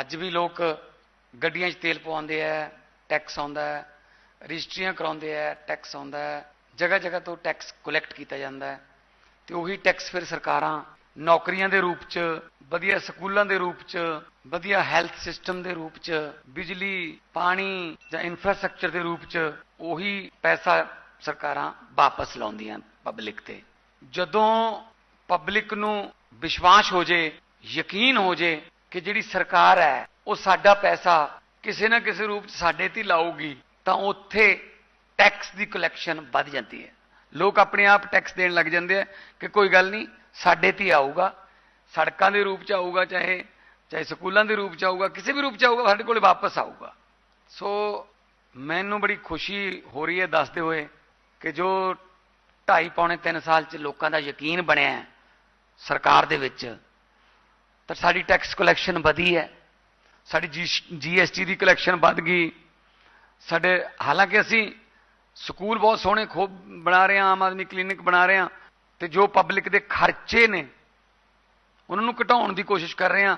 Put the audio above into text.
ਅੱਜ ਵੀ ਲੋਕ ਗੱਡੀਆਂ 'ਚ ਤੇਲ ਪਵਾਉਂਦੇ ਆ ਟੈਕਸ ਆਉਂਦਾ ਹੈ, ਰਜਿਸਟਰੀਆਂ ਕਰਾਉਂਦੇ ਆ ਟੈਕਸ ਆਉਂਦਾ ਹੈ, ਜਗ੍ਹਾ ਜਗ੍ਹਾ ਤੋਂ ਟੈਕਸ ਕਲੈਕਟ ਕੀਤਾ ਜਾਂਦਾ ਹੈ ਤੇ ਉਹੀ ਟੈਕਸ ਫਿਰ ਸਰਕਾਰਾਂ ਨੌਕਰੀਆਂ ਦੇ ਰੂਪ 'ਚ, ਵਧੀਆ ਸਕੂਲਾਂ ਦੇ ਰੂਪ 'ਚ, ਵਧੀਆ ਹੈਲਥ ਸਿਸਟਮ ਦੇ ਰੂਪ 'ਚ, ਬਿਜਲੀ, ਪਾਣੀ ਜਾਂ ਇਨਫਰਾਸਟ੍ਰਕਚਰ ਦੇ ਰੂਪ 'ਚ ਉਹੀ ਪੈਸਾ ਸਰਕਾਰਾਂ ਵਾਪਸ ਲਾਉਂਦੀਆਂ ਪਬਲਿਕ ਤੇ। ਜਦੋਂ ਪਬਲਿਕ ਨੂੰ ਵਿਸ਼ਵਾਸ ਹੋ ਜੇ, ਯਕੀਨ ਹੋ ਜੇ ਕਿ ਜਿਹੜੀ ਸਰਕਾਰ ਹੈ, ਉਹ ਸਾਡਾ ਪੈਸਾ ਕਿਸੇ ਨਾ ਕਿਸੇ ਰੂਪ 'ਚ ਸਾਡੇ ਤੇ ਹੀ ਲਾਊਗੀ, ਤਾਂ ਉੱਥੇ ਟੈਕਸ ਦੀ ਕਲੈਕਸ਼ਨ ਵੱਧ ਜਾਂਦੀ ਹੈ। ਲੋਕ ਆਪਣੇ ਆਪ ਟੈਕਸ ਦੇਣ ਲੱਗ ਜਾਂਦੇ ਆ ਕਿ ਕੋਈ ਗੱਲ ਨਹੀਂ, ਸਾਡੇ ਤੇ ਹੀ ਆਊਗਾ। ਸੜਕਾਂ ਦੇ ਰੂਪ 'ਚ ਆਊਗਾ ਚਾਹੇ ਚਾਹੇ ਸਕੂਲਾਂ ਦੇ ਰੂਪ 'ਚ ਆਊਗਾ, ਕਿਸੇ ਵੀ ਰੂਪ 'ਚ ਆਊਗਾ, ਸਾਡੇ ਕੋਲੇ ਵਾਪਸ ਆਊਗਾ। ਸੋ ਮੈਨੂੰ ਬੜੀ ਖੁਸ਼ੀ ਹੋ ਰਹੀ ਹੈ ਦੱਸਦੇ ਹੋਏ ਕਿ ਜੋ 2.5 ਪੌਣੇ 3 ਸਾਲ 'ਚ ਲੋਕਾਂ ਦਾ ਯਕੀਨ ਬਣਿਆ ਸਰਕਾਰ ਦੇ ਵਿੱਚ ਤਾਂ ਸਾਡੀ ਟੈਕਸ ਕਲੈਕਸ਼ਨ ਵਧੀ ਹੈ। ਸਾਡੀ ਜੀਐਸਟੀ ਦੀ ਕਲੈਕਸ਼ਨ ਵੱਧ ਗਈ। ਸਾਡੇ ਹਾਲਾਂਕਿ ਅਸੀਂ ਸਕੂਲ ਬਹੁਤ ਸੋਹਣੇ ਖੂਬ ਬਣਾ ਰਹੇ ਹਾਂ, ਆਮ ਆਦਮੀ ਕਲੀਨਿਕ ਬਣਾ ਰਹੇ ਹਾਂ ਤੇ ਜੋ ਪਬਲਿਕ ਦੇ ਖਰਚੇ ਨੇ, ਉਹਨਾਂ ਨੂੰ ਘਟਾਉਣ ਦੀ ਕੋਸ਼ਿਸ਼ ਕਰ ਰਹੇ ਹਾਂ।